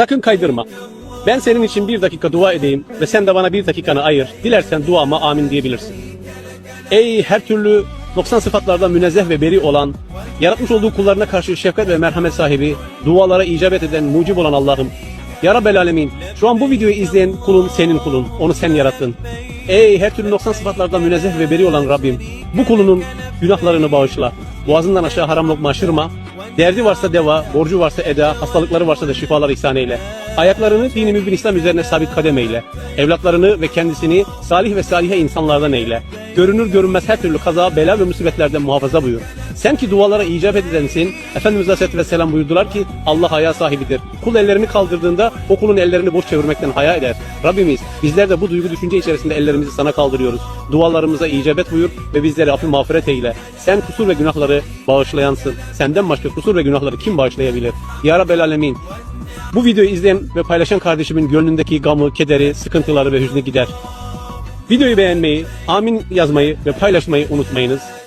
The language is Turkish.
Sakın kaydırma. Ben senin için bir dakika dua edeyim ve sen de bana bir dakikanı ayır. Dilersen duama amin diyebilirsin. Ey her türlü noksan sıfatlardan münezzeh ve beri olan, yaratmış olduğu kullarına karşı şefkat ve merhamet sahibi, dualara icabet eden, mucib olan Allah'ım. Ya Rabbel Alemin, şu an bu videoyu izleyen kulun senin kulun, onu sen yarattın. Ey her türlü noksan sıfatlardan münezzeh ve beri olan Rabbim, bu kulunun günahlarını bağışla. Boğazından aşağı haram lokma aşırma. Derdi varsa deva, borcu varsa eda, hastalıkları varsa da şifalar ihsan eyle. Ayaklarını dini mübin İslam üzerine sabit kadem eyle. Evlatlarını ve kendisini salih ve salihe insanlardan eyle. Görünür görünmez her türlü kaza, bela ve musibetlerden muhafaza buyur. Sen ki dualara icabet edensin, Efendimiz Aleyhisselatü Vesselam buyurdular ki Allah haya sahibidir. Kul ellerini kaldırdığında o kulun ellerini boş çevirmekten haya eder. Rabbimiz bizler de bu duygu düşünce içerisinde ellerimizi sana kaldırıyoruz. Dualarımıza icabet buyur ve bizleri affı mağfiret eyle. Sen kusur ve günahları bağışlayansın. Senden başka kusur ve günahları kim bağışlayabilir? Ya Rabbel Alemin. Bu videoyu izleyen ve paylaşan kardeşimin gönlündeki gamı, kederi, sıkıntıları ve hüznü gider. Videoyu beğenmeyi, amin yazmayı ve paylaşmayı unutmayınız.